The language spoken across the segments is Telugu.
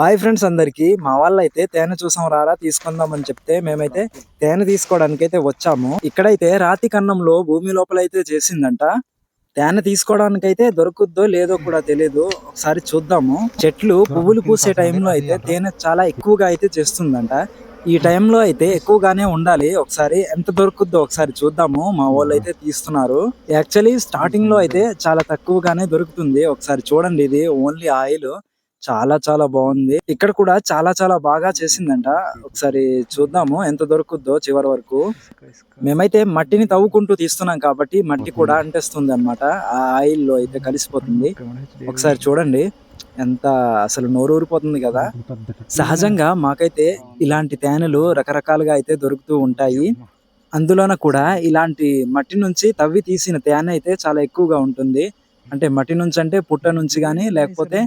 హాయ్ ఫ్రెండ్స్ అందరికి. మా వాళ్ళు అయితే తేనె చూసాం రారా తీసుకుందాం అని చెప్తే మేమైతే తేనె తీసుకోవడానికి అయితే వచ్చాము. ఇక్కడైతే రాతి కన్నంలో భూమి లోపల అయితే చేసిందంట. తేనె తీసుకోవడానికి అయితే దొరుకుద్దో లేదో కూడా తెలియదు ఒకసారి చూద్దాము. చెట్లు పువ్వులు పూసే టైంలో అయితే తేనె చాలా ఎక్కువగా అయితే చేస్తుందంట. ఈ టైంలో అయితే ఎక్కువగానే ఉండాలి. ఒకసారి ఎంత దొరుకుద్దో ఒకసారి చూద్దాము. మా వాళ్ళు అయితే తీస్తున్నారు. యాక్చువల్లీ స్టార్టింగ్లో అయితే చాలా తక్కువగానే దొరుకుతుంది. ఒకసారి చూడండి ఇది ఓన్లీ ఆయిల్ చాలా చాలా బాగుంది. ఇక్కడ కూడా చాలా చాలా బాగా చేసిందంట. ఒకసారి చూద్దాము ఎంత దొరుకుద్దో చివరి వరకు. మేమైతే మట్టిని తవ్వుకుంటూ తీస్తున్నాం కాబట్టి మట్టి కూడా అంటేస్తుంది అనమాట ఆ ఆయిల్లో అయితే కలిసిపోతుంది. ఒకసారి చూడండి. ఎంత అసలు నోరు ఊరిపోతుంది కదా. సహజంగా మాకైతే ఇలాంటి తేనెలు రకరకాలుగా అయితే దొరుకుతూ ఉంటాయి. అందులోన కూడా ఇలాంటి మట్టి నుంచి తవ్వి తీసిన తేనె అయితే చాలా ఎక్కువగా ఉంటుంది. అంటే మట్టి నుంచి అంటే పుట్ట నుంచి కానీ లేకపోతే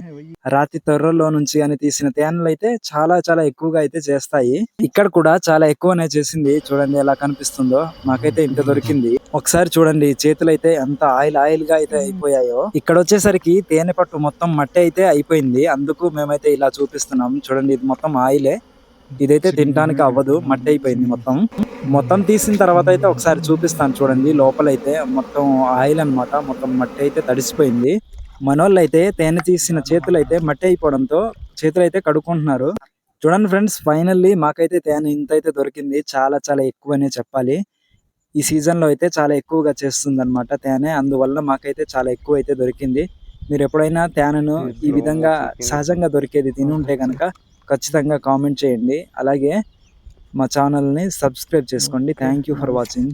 రాతి తొర్రలో నుంచి కానీ తీసిన తేనెలు అయితే చాలా చాలా ఎక్కువగా అయితే చేస్తాయి. ఇక్కడ కూడా చాలా ఎక్కువనే చేసింది. చూడండి ఎలా కనిపిస్తుందో. మాకైతే ఇంత దొరికింది. ఒకసారి చూడండి చేతులు అయితే ఎంత ఆయిల్ ఆయిల్గా అయితే అయిపోయాయో. ఇక్కడ వచ్చేసరికి తేనె పట్టు మొత్తం మట్టి అయితే అయిపోయింది. అందుకు మేమైతే ఇలా చూపిస్తున్నాం. చూడండి ఇది మొత్తం ఆయిలే. ఇదైతే తినడానికి అవ్వదు మట్టి అయిపోయింది మొత్తం. మొత్తం తీసిన తర్వాత అయితే ఒకసారి చూపిస్తాను చూడండి లోపలైతే మొత్తం ఆయిల్ అన్నమాట మొత్తం మట్టి అయితే తడిసిపోయింది. మనోళ్ళు అయితే తేనె తీసిన చేతులు అయితే మట్టి అయిపోవడంతో చేతులు అయితే కడుక్కుంటున్నారు. చూడండి ఫ్రెండ్స్ ఫైనల్లీ మాకైతే తేనె ఇంత అయితే దొరికింది చాలా చాలా ఎక్కువనే చెప్పాలి. ఈ సీజన్లో అయితే చాలా ఎక్కువగా చేస్తుంది అనమాట తేనె అందువల్ల మాకైతే చాలా ఎక్కువ అయితే దొరికింది. మీరు ఎప్పుడైనా తేనెను ఈ విధంగా సహజంగా దొరికేది తిని ఉంటే కనుక ఖచ్చితంగా కామెంట్ చేయండి. అలాగే మా ఛానల్ని సబ్స్క్రైబ్ చేసుకోండి. Thank you for watching